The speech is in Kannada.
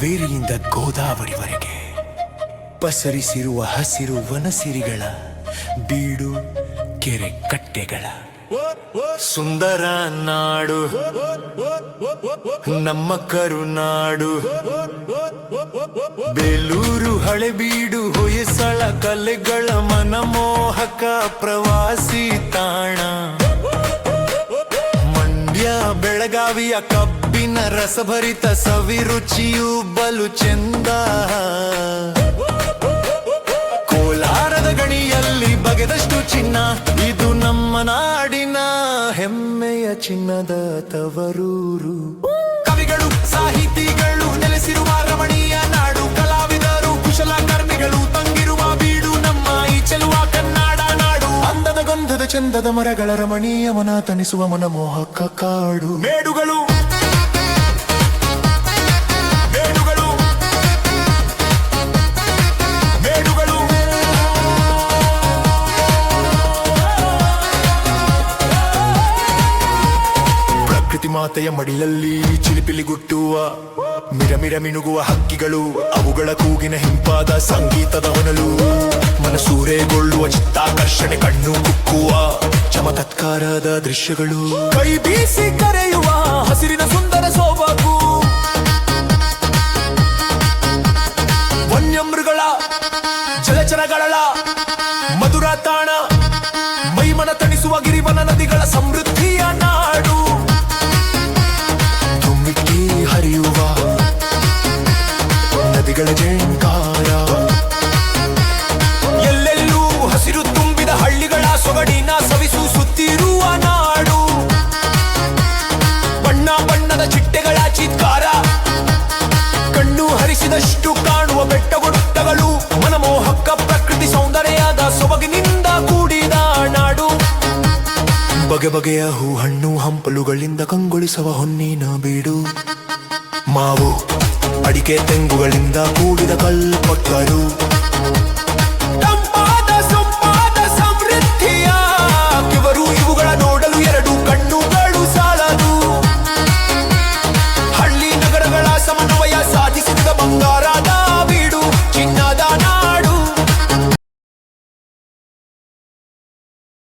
ಕಾವೇರಿಯಿಂದ ಗೋದಾವರಿವರೆಗೆ ಪಸರಿಸಿರುವ ಹಸಿರು ವನಸಿರಿಗಳ ಬೀಡು ಕೆರೆ ಕಟ್ಟೆಗಳ ಸುಂದರ ನಾಡು, ನಮ್ಮ ಕರುನಾಡು, ಬೇಲೂರು ಹಳೆಬೀಡು, ಹೊಯ್ಸಳ ಕಲೆಗಳ ಮನಮೋಹಕ ಪ್ರವಾಸಿ ತಾಣ. ಬೆಳಗಾವಿಯ ಕಬ್ಬಿನ ರಸಭರಿತ ಸವಿರುಚಿಯು ಬಲು ಚೆಂದ. ಕೋಲಾರದ ಗಣಿಯಲ್ಲಿ ಬಗೆದಷ್ಟು ಚಿನ್ನ, ಇದು ನಮ್ಮ ನಾಡಿನ ಹೆಮ್ಮೆಯ ಚಿನ್ನದ ತವರೂರು. ಕವಿಗಳು, ಸಾಹಿತಿಗಳು ನೆಲೆಸಿರುವ ಚಂದದ ಮರಗಳ ರಮಣೀಯ ಮನ ತಣಿಸುವ ಮನಮೋಹಕ ಕಾಡು. ಮೇಡುಗಳು. ಪ್ರಕೃತಿ ಮಾತೆಯ ಮಡಿಲಲ್ಲಿ ಚಿಲಿಪಿಲಿ ಗುಟ್ಟುವ, ಮಿರಮಿರ ಮಿನುಗುವ ಹಕ್ಕಿಗಳು, ಅವುಗಳ ಕೂಗಿನ ಹಿಂಪಾದ ಸಂಗೀತದ ಹೊನಲು. ಮನಸೂರೆಗೊಳ್ಳುವ ಚಿತ್ತಾಕರ್ಷಣೆ ಕಣ್ಣು ಕುಕ್ಕುವ ಚಮತ್ಕಾರದ ದೃಶ್ಯಗಳು. ಕೈ ಬೀಸಿ ಕರೆಯುವ ಹಸಿರಿನ ಸುಂದರ ಸೋಬಾಗು. ವನ್ಯಮೃಗಳ ಜಲಚರಗಳ ಮಧುರ ತಾಣ. ಮೈಮನ ತಣಿಸುವ ಗಿರಿವನ ನದಿಗಳ ಸಮೃದ್ಧಿಯ ನಾಡು. ತುಂಬಿಕ್ಕಿ ಹರಿಯುವ ನದಿಗಳ ಕಣ್ಣು ಕಾಣುವ ಬೆಟ್ಟ ಗುಡ್ಡಗಳು ಮನಮೋಹಕ ಪ್ರಕೃತಿ ಸೌಂದರ್ಯದ ಸೊಬಗಿನಿಂದ ಕೂಡಿದ ನಾಡು. ಬಗೆ ಬಗೆಯ ಹೂ ಹಣ್ಣು ಹಂಪಲುಗಳಿಂದ ಕಂಗೊಳಿಸುವ ಹೊನ್ನಿನ ಬೀಡು. ಮಾವು, ಅಡಿಕೆ ತೆಂಗುಗಳಿಂದ ಕೂಡಿದ ಕಲ್ಪಟ್ಟರು